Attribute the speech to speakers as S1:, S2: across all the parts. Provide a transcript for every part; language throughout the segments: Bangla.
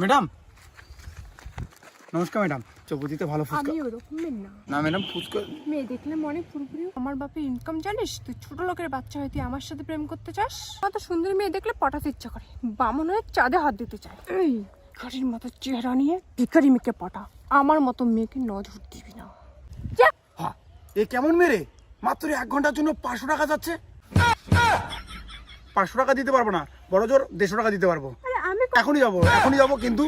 S1: ম্যাডাম। নমস্কার ম্যাডাম। চৌপতিতে ভালো ফুচকা
S2: আমি ওরকমের না।
S1: না ম্যাডাম ফুচকা
S2: মেয়ে দেখলে মনে পুরোপুরি আমার বাপের ইনকাম জানিস? তুই ছোট লোকের বাচ্চা হয়ে তুই আমার সাথে প্রেম করতে চাস? কত সুন্দর মেয়ে দেখলে পটাতে ইচ্ছা করে। বামন হয়ে চাঁদে হাত দিতে চায়। এই গাড়ির মতো চেহারা নিয়ে ভিখারি মেয়েকে পটা। আমার মতো মেয়েকে নজর দিবি না।
S1: হ্যাঁ এ কেমন মেরে মাত্র এক ঘণ্টার জন্য পাঁচশো টাকা যাচ্ছে। পাঁচশো টাকা দিতে পারব না বড় জোর দেড়শো টাকা দিতে পারব। এখনই যাব এখনই যাব কিন্তু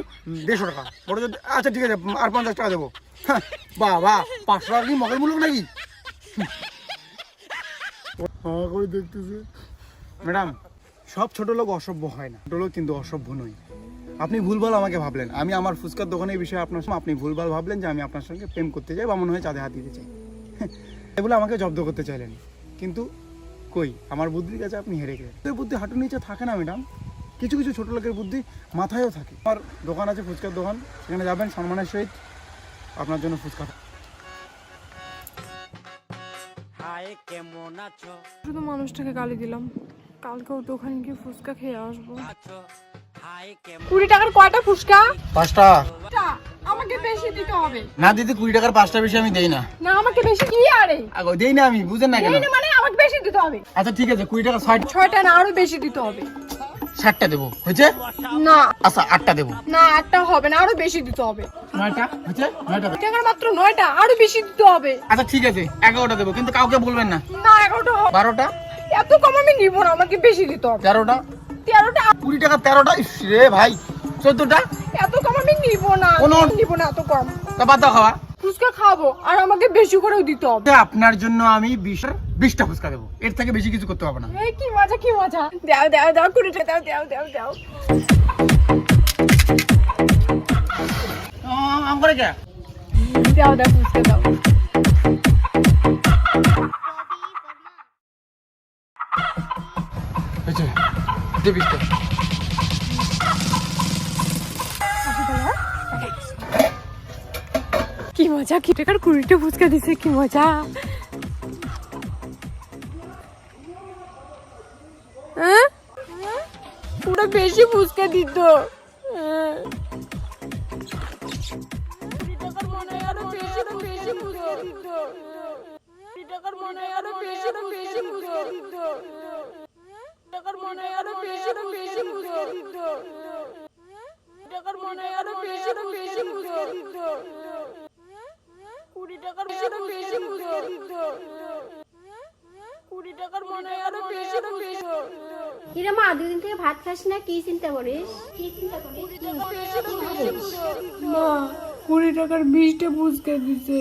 S1: দেড়শো টাকা। বড় জোর আচ্ছা ঠিক আছে আর পঞ্চাশ টাকা দেবো। হ্যাঁ, বাহ বাহ পাঁচশো টাকা কি মগের মূলক নাকি? করে দেখতেছে। ম্যাডাম সব ছোট লোক অসভ্য হয় না। ছোট লোক কিন্তু অসভ্য নই আপনি ভুলভাল আমাকে ভাবলেন। আমি আমার ফুচকার দোকানের বিষয়ে আপনার সঙ্গে আপনি ভুলভাল ভাবলেন যে আমি আপনার সঙ্গে প্রেম করতে চাই বা মনে হয় চাঁদে হাত দিতে চাই। এগুলো আমাকে জব্দ করতে চাইলেন। কিন্তু কই? আমার বুদ্ধির কাছে আপনি হেরে গেলেন। বুদ্ধি হাঁটুর নিচে থাকে না ম্যাডাম। কিছু কিছু ছোটো লোকের বুদ্ধি মাথায়ও থাকে। আমার দোকান আছে ফুচকার দোকান। সেখানে যাবেন সম্মানের সহিত। আপনার জন্য ফুচকা
S3: হাই কেমন আছো?
S2: শুধু মানুষটাকে গালি দিলাম। কালকেও দোকানে গিয়ে ফুচকা খেয়ে আসব।
S3: আছো? হাই কেমন
S2: কুড়ি টাকার কয়টা ফুচকা?
S1: পাঁচটা।
S2: আমাকে বেশি দিতে হবে।
S1: না দিদি কুড়ি টাকার পাঁচটা বেশি আমি দেই না।
S2: না আমাকে বেশি কি আরে।
S1: আগো দেই না আমি বুঝেন না কেন?
S2: মানে আমাকে বেশি দিতে হবে।
S1: আচ্ছা ঠিক আছে কুড়ি টাকা ষাট।
S2: ছয়টা না আরও বেশি দিতে হবে।
S1: ষাটটা দেবো হয়েছে?
S2: না।
S1: আচ্ছা আটটা দেবো।
S2: না আটটা হবে না আরও বেশি দিতে হবে।
S1: নয়টা? হয়েছে? নয়টা
S2: টাকার মাত্র নয়টা? আরও বেশি দিতে হবে।
S1: আচ্ছা ঠিক আছে এগারোটা দেবো কিন্তু কাউকে বলবেন না।
S2: না এগারোটা
S1: বারোটা?
S2: এত কম আমি নিব না আমাকে বেশি দিতে হবে।
S1: তেরোটা?
S2: তেরোটা?
S1: কুড়ি টাকা তেরোটা? রে ভাই চোদ্দটা?
S2: এত কম আমি নিব না নিব না এত কম।
S1: তা বাদ দাও খাওয়া।
S2: ফুচকা খাব আর আমাকে বেশি করেও দিতে হবে।
S1: আপনার জন্য আমি বিশ বিশটা ফুচকা দেবো। এর থেকে বেশি কিছু করতে হবে না।
S2: এই কি মজা কি মজা? দাও দাও দাও কুড়ি টাকা দাও দাও দাও। দাও
S1: আম করে কে
S2: দাও দাও ফুচকা দাও।
S1: হয়েছে দে বিশটা
S2: কি মজা কি টাকার কুড়িটা ফুচকা দিছে, কি মজা। হ্যাঁ? পুরো বেশি ফুচকা দিত। হ্যাঁ। মনে হয় আরও বেশি বেশি কুড়ি টাকার মনে বেশি বেশি দিত। কুড়ি টাকার মনে আরও
S4: কিরে মা দুদিন থেকে ভাত খাস না? কি চিন্তা করিস? কি চিন্তা করিস?
S2: মা কুড়ি টাকার বিশটা ফুচকা দিছে।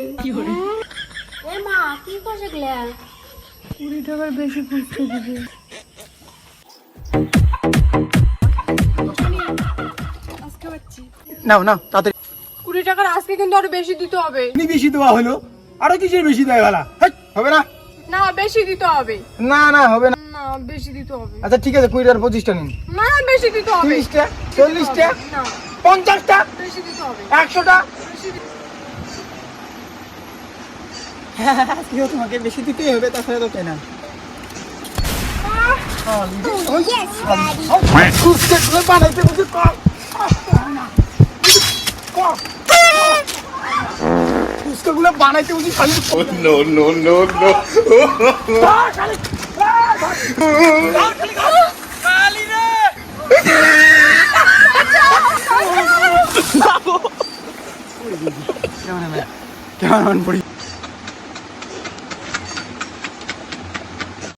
S4: এ মা কি করছে গেলে
S2: কুড়ি টাকার বেশি দিছে।
S1: নাও নাও তাড়াতাড়ি।
S2: কুড়ি টাকার আজকে কিন্তু আরও বেশি দিতে হবে
S1: এমনি বেশি দেওয়া হলো আরও কিসের বেশি দেয় বেলা হবে না
S2: না বেশি দিতে হবে
S1: না না হবে না
S2: না বেশি দিতে হবে
S1: আচ্ছা ঠিক আছে কুড়ি টাকার পঁচিশটা নিন
S2: না বেশি দিতে হবে
S1: তিরিশটা চল্লিশটা পঞ্চাশটা
S2: বেশি দিতে হবে
S1: একশোটা আজকেও তোমাকে বেশি দিতেই হবে তাছাড়া তো কেনা বানাইতে বুঝি কম বানাইতে বুঝি খালি
S5: নো no, no, no.
S1: কেমন পড়ি